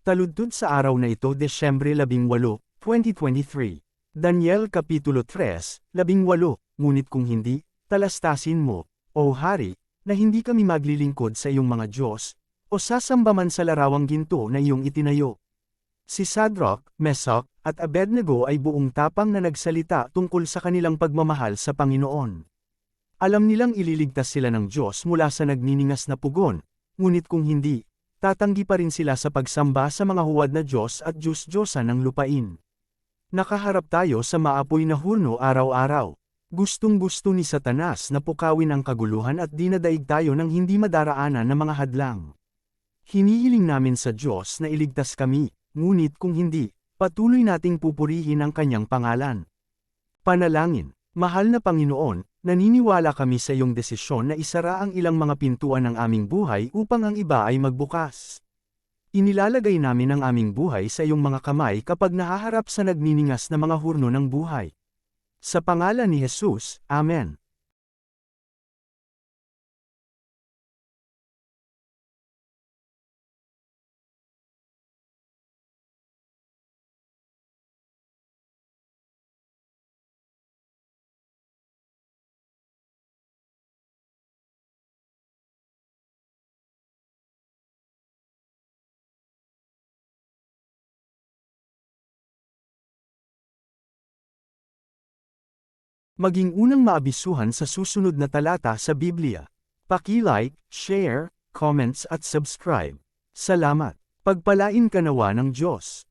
Taludtod sa araw na ito Desyembre 18, 2023. Daniel Kapitulo 3, 18, Ngunit kung hindi, talastasin mo, O Hari, na hindi kami maglilingkod sa iyong mga Diyos, o sasamba man sa larawang ginto na iyong itinayo. Si Sadrock, Mesach, at Abednego ay buong tapang na nagsalita tungkol sa kanilang pagmamahal sa Panginoon. Alam nilang ililigtas sila ng Diyos mula sa nagniningas na pugon, ngunit kung hindi, tatanggi pa rin sila sa pagsamba sa mga huwad na Diyos at Diyos-Diyosan ng lupain. Nakaharap tayo sa maapoy na hurno araw-araw. Gustong-gusto ni Satanas na pukawin ang kaguluhan at dinadaig tayo ng hindi madaraanan na mga hadlang. Hinihiling namin sa Diyos na iligtas kami, ngunit kung hindi, patuloy nating pupurihin ang kanyang pangalan. Panalangin, mahal na Panginoon, naniniwala kami sa iyong desisyon na isara ang ilang mga pintuan ng aming buhay upang ang iba ay magbukas. Inilalagay namin ang aming buhay sa iyong mga kamay kapag nahaharap sa nagniningas na mga hurno ng buhay. Sa pangalan ni Jesus, Amen. Maging unang maabisuhan sa susunod na talata sa Biblia. Paki-like, share, comments at subscribe. Salamat. Pagpalain ka nawa ng Diyos.